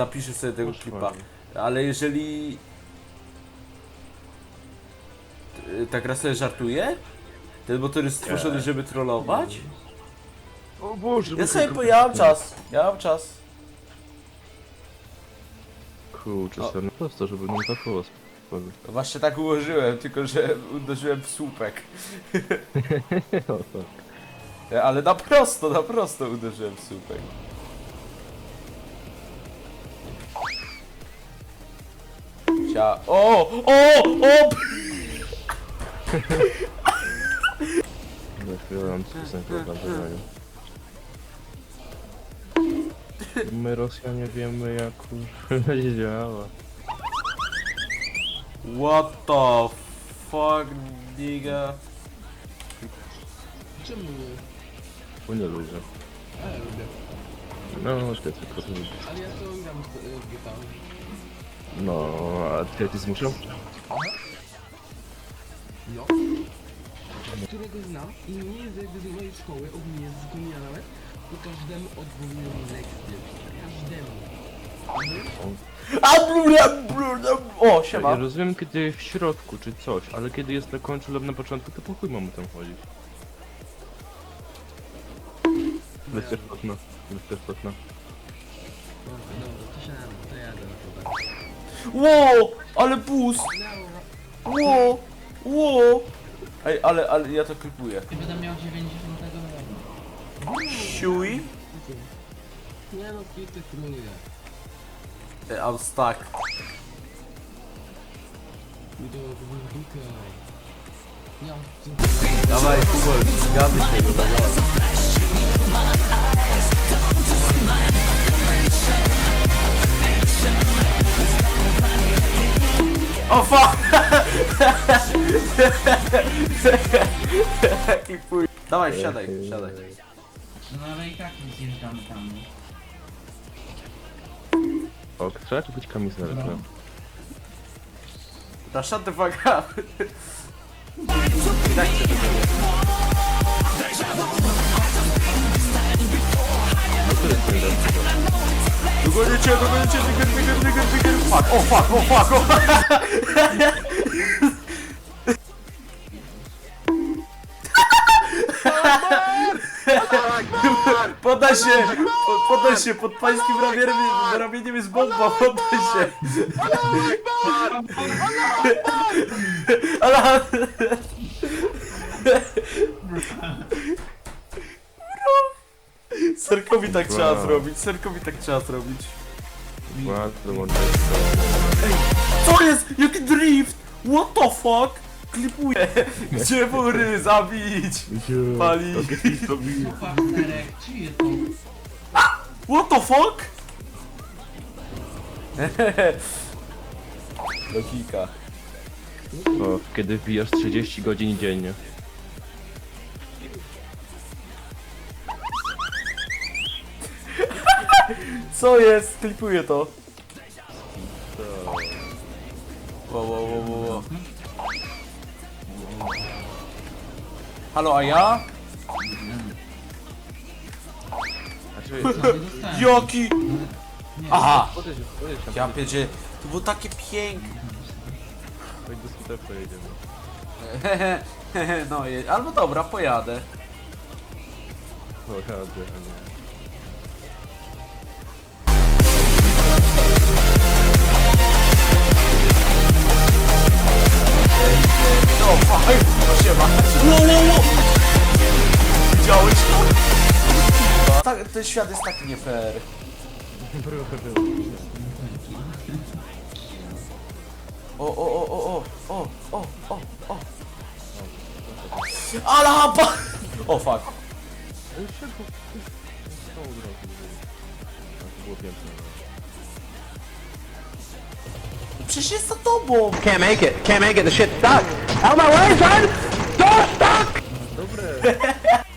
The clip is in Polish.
zapiszę sobie tego Proszę klipa. Ale jeżeli... y, Ta gra sobie żartuje? Ten motor jest stworzony, żeby trollować? O Boże, Ja sobie, po- ja mam czas, ja mam czas. Kurczę, O. na prosto, żeby nie trafiło. Właśnie tak ułożyłem, tylko że uderzyłem w słupek. O tak. Ale na prosto, na prosto uderzyłem w słupek. Cia... O! O! O! Za chwilę mam piosenkę o nagrywanie. My Rosjanie wiemy jak kurwa działa. What the fuck, nigga? Czemu nie? Bo nie lubię. A ja lubię. No, ty tylko to lubisz. Ale ja to gram w, w GTA. No, a ty ty zmuszał? No. Którego znam i nie jest jakby z mojej szkoły, ogólnie z Komina nawet, to każdemu odwołują lekcje. Każdemu. A, blu, blu, blu, O, Ja siema. rozumiem kiedy w środku czy coś, ale kiedy jest na końcu lub na początku, to po chuj mamy tam chodzić. Lecisz okno. Dobra, dobra, to siadam, to jadę na to. Ło! Ale boost! Ło! Ło! Ej, ale, ale ja to klipuję. I będę miał 90 roku. Siui? Nie no, kity króluję. Ej, I'm stuck. Mi to w dupę. Ja, Dawaj, Kubol, zgady się go, dawaj. O fuck! Jaki fuj. Dawaj, wsiadaj, wsiadaj. No ale i tak nie zjeżdżamy tam. O, trzeba czy być kamiz na lewo? Da się. No, dogonicie, dogonicie. Fuck, o fuck, o fuck, o Podaj się, po- podaj się, pod pańskim ramieniem, jest bomba, podaj się. Ale... Serkowi tak trzeba zrobić, Serkowi tak trzeba zrobić. Co jest? Jaki drift? What the fuck? Klipuję. Gdzie mury zabić? Pali. What the fuck? Logika. O, kiedy wbijasz 30 godzin dziennie. Co jest? Klipuję to. Wow, wow, wow, wow, wow. Halo, a ja? Znaczy? Jaki? Aha! podejdź, podejdź tam, Ja pierdzie, to było takie piękne. chodź do sklepu jedziemy. No, je- albo dobra, pojadę. O, jadę, a ten świat jest taki nie fair. O, o, o, o, o, o, o, o, o. Alaba! O fuck. Ale szybko, to od razu. A, to było piękne. Przecież jest za tobą. Can't make it. Can't make it. The shit's stuck. Out of my way, son! Door stuck! Dobre!